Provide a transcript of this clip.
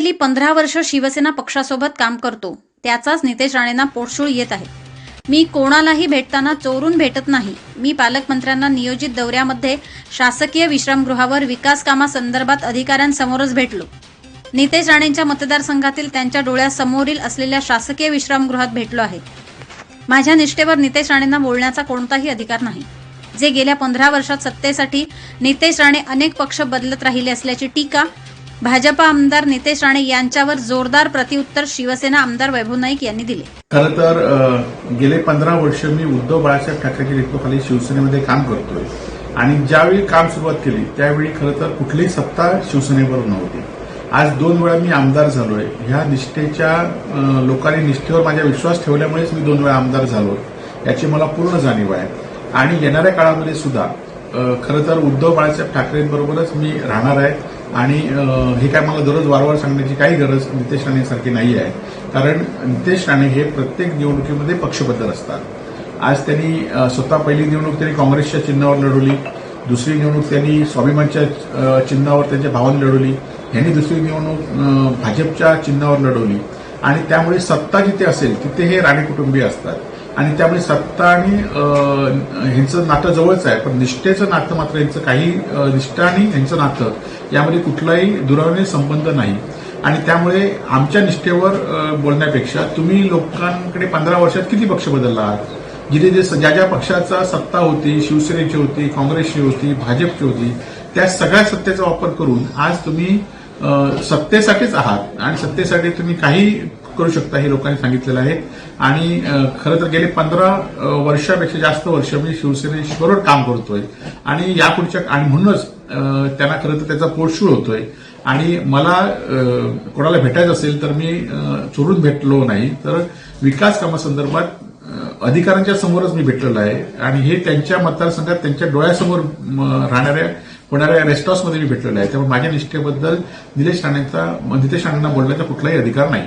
पंधरा वर्ष शिवसेना पक्षासोबत काम करतो. त्याचाच नितेश राणेंना पोटशूळ येत आहे. मी कोणालाही भेटताना चोरून भेटत नाही. मी पालकमंत्र्यांना नियोजित दौऱ्यामध्ये शासकीय विश्रामगृहावर विकास कामासंदर्भात अधिकाऱ्यांसमोरच भेटलो. नितेश राणेंच्या मतदारसंघातील त्यांच्या डोळ्यासमोरील असलेल्या शासकीय विश्रामगृहात भेटलो आहे. माझ्या निष्ठेवर नितेश राणेंना बोलण्याचा कोणताही अधिकार नाही. जे गेल्या पंधरा वर्षात सत्तेसाठी नितेश राणे अनेक पक्ष बदलत राहिले असल्याची टीका भाजपा आमदार नितेश राणे यांच्यावर जोरदार प्रतिउत्तर शिवसेना आमदार वैभव नाईक यांनी दिले. खरं तर गेले पंधरा वर्ष मी उद्धव बाळासाहेब ठाकरेच्या नेतृत्वाखाली शिवसेनेमध्ये काम करतोय. आणि ज्यावेळी काम सुरुवात केली त्यावेळी खरं तर कुठलीही सत्ता शिवसेनेवर नव्हती. आज दोन वेळा मी आमदार झालोय. ह्या निष्ठेच्या लोकांनी निष्ठेवर माझा विश्वास ठेवल्यामुळेच मी दोन वेळा आमदार झालो. याची मला पूर्ण जाणीव आहे. आणि येणाऱ्या काळामध्ये सुद्धा खरं तर उद्धव बाळासाहेब ठाकरेंबरोबरच मी राहणार आहे. आणि हे काय मला दररोज वारंवार सांगण्याची काही गरज नितेश राणेसारखी नाही आहे. कारण नितेश राणे हे प्रत्येक निवडणुकीमध्ये पक्षबद्ध असतात. आज त्यांनी स्वतः पहिली निवडणूक त्यांनी काँग्रेसच्या चिन्हावर लढवली. दुसरी निवडणूक त्यांनी स्वाभिमानच्या चिन्हावर त्यांच्या भावाने लढवली. यांनी दुसरी निवडणूक भाजपच्या चिन्हावर लढवली. आणि त्यामुळे सत्ता जिथे असेल तिथे हे राणे कुटुंबीय असतात. आणि त्यामुळे सत्ता आणि ह्यांचं नातं जवळच आहे. पण निष्ठेचं नातं मात्र यांचं काही निष्ठा आणि यांचं नातं यामध्ये कुठलाही दुरावणे संबंध नाही. आणि त्यामुळे आमच्या निष्ठेवर बोलण्यापेक्षा तुम्ही लोकांकडे पंधरा वर्षात किती पक्ष बदलला आहात? जिथे जे ज्या ज्या पक्षाचा सत्ता होती शिवसेनेची होती काँग्रेसची होती भाजपची होती त्या सगळ्या सत्तेचा वापर करून आज तुम्ही सत्तेसाठीच आहात. आणि सत्तेसाठी तुम्ही काही करू शकता हे लोकांनी सांगितलेलं आहे. आणि खरं तर गेले पंधरा वर्षापेक्षा जास्त वर्ष मी शिवसेनेबरोबर काम करतोय. आणि यापुढच्या आणि म्हणूनच त्यांना खरं तर त्याचा पोटशूळ होतोय. आणि मला कोणाला भेटायचं असेल तर मी चोरून भेटलो नाही. तर विकास कामासंदर्भात अधिकाऱ्यांच्या समोरच मी भेटलेलो आहे. आणि हे त्यांच्या मतदारसंघात त्यांच्या डोळ्यासमोर म, राहणाऱ्या होणाऱ्या रेस्ट हाऊसमध्ये मी भेटलेलो आहे. त्यामुळे माझ्या निष्ठेबद्दल निलेश राणेंचा नितेश राणेंना बोलण्याचा कुठलाही अधिकार नाही.